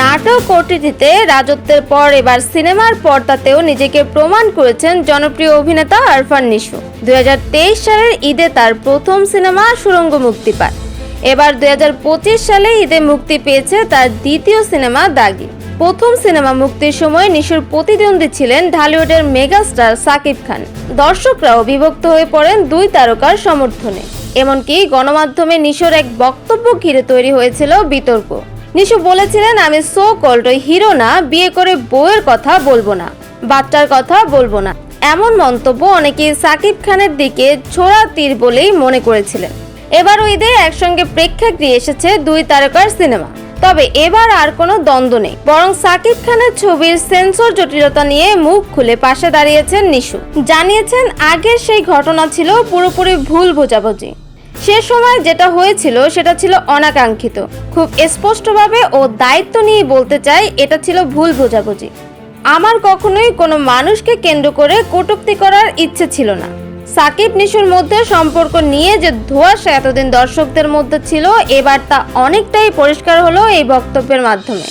নাটক ওটিটিতে রাজত্বের পর এবার সিনেমার পর্দাতেও নিজেকে প্রমাণ করেছেন জনপ্রিয় অভিনেতা আরফান নিশু। দুই সালের ঈদে তার প্রথম সিনেমা সুরঙ্গ মুক্তি পায়। এবার দুই সালে ঈদে মুক্তি পেয়েছে তার দ্বিতীয় সিনেমা দাগি। প্রথম সিনেমা মুক্তির সময় নিশুর প্রতিদ্বন্দ্বী ছিলেন ঢালিউডের মেগাস্টার সাকিব খান। দর্শকরাও বিভক্ত হয়ে পড়েন দুই তারকার সমর্থনে। এমনকি গণমাধ্যমে নিশোর এক বক্তব্য ঘিরে তৈরি হয়েছিল বিতর্ক। নিশু বলেছিলেন, আমি সো কল্ড হিরো না, বিয়ে করে বউয়ের কথা বলব না, বাচ্চার কথা বলব না। এমন মন্তব্য অনেকে সাকিব খানের দিকে ছোড়া তীর বলেই মনে করেছিলেন। এবার ঈদে একসঙ্গে প্রেক্ষাগৃহে এসেছে দুই তারকার সিনেমা। তবে এবার আর কোনো দ্বন্দ্ব নেই। বরং সাকিব খানের ছবির সেন্সর জটিলতা নিয়ে মুখ খুলে পাশে দাঁড়িয়েছেন নিশু। জানিয়েছেন, আগের সেই ঘটনা ছিল পুরোপুরি ভুল বোঝাবুঝি। সে সময় যেটা হয়েছিল, সেটা ছিল অনাকাঙ্ক্ষিত। খুব স্পষ্টভাবে ও দায়িত্ব নিয়ে বলতে চাই, এটা ছিল ভুল বোঝাবুঝি। আমার কখনোই কোনো মানুষকে কেন্দ্র করে কটূক্তি করার ইচ্ছে ছিল না। সাকিব নিশুর মধ্যে সম্পর্ক নিয়ে যে ধোঁয়াশা এতদিন দর্শকদের মধ্যে ছিল, এবার তা অনেকটাই পরিষ্কার হলো এই বক্তব্যের মাধ্যমে।